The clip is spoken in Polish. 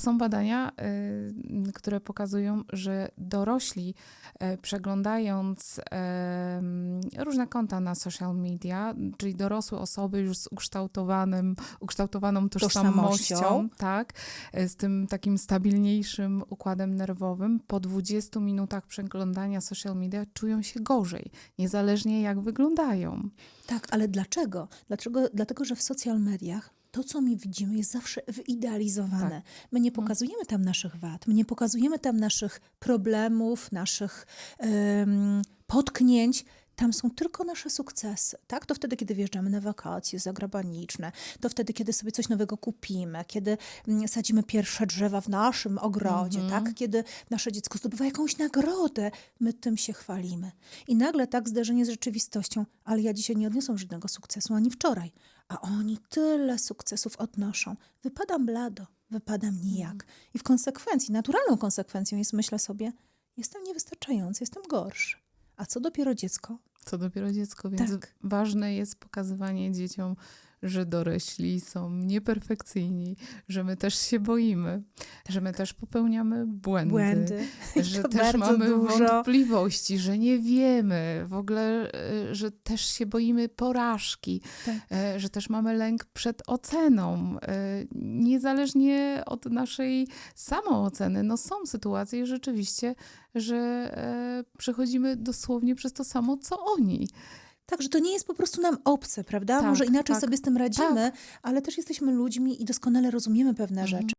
Są badania, y, które pokazują, że dorośli e, przeglądając różne konta na social media, czyli dorosłe osoby już z ukształtowanym, ukształtowaną tożsamością, Tożsamością. tak, e, z tym takim stabilniejszym układem nerwowym, po 20 minutach przeglądania social media czują się gorzej, niezależnie jak wyglądają. Tak, ale dlaczego? dlaczego? Dlatego, że w social mediach to, co my widzimy, jest zawsze wyidealizowane. Tak. My nie pokazujemy tam naszych wad, my nie pokazujemy tam naszych problemów, naszych em, potknięć. Tam są tylko nasze sukcesy, tak? To wtedy, kiedy wjeżdżamy na wakacje zagraniczne, to wtedy, kiedy sobie coś nowego kupimy, kiedy mm, sadzimy pierwsze drzewa w naszym ogrodzie, tak? Kiedy nasze dziecko zdobywa jakąś nagrodę, my tym się chwalimy. I nagle tak zderzenie z rzeczywistością, ale ja dzisiaj nie odniosłam żadnego sukcesu, ani wczoraj, a oni tyle sukcesów odnoszą. Wypadam blado, wypadam nijak. I w konsekwencji, naturalną konsekwencją jest, myślę sobie, jestem niewystarczający, jestem gorszy. A co dopiero dziecko? Co dopiero dziecko, więc Tak. ważne jest pokazywanie dzieciom, że dorośli są nieperfekcyjni, że my też się boimy, że my też popełniamy błędy, Błędy. że też mamy dużo. wątpliwości, że nie wiemy, w ogóle, e, że też się boimy porażki, Tak. e, że też mamy lęk przed oceną, e, niezależnie od naszej samooceny. No są sytuacje rzeczywiście, że przechodzimy dosłownie przez to samo, co oni. Tak, że to nie jest po prostu nam obce, prawda? Tak, Może inaczej tak. sobie z tym radzimy, ale też jesteśmy ludźmi i doskonale rozumiemy pewne Mhm. rzeczy.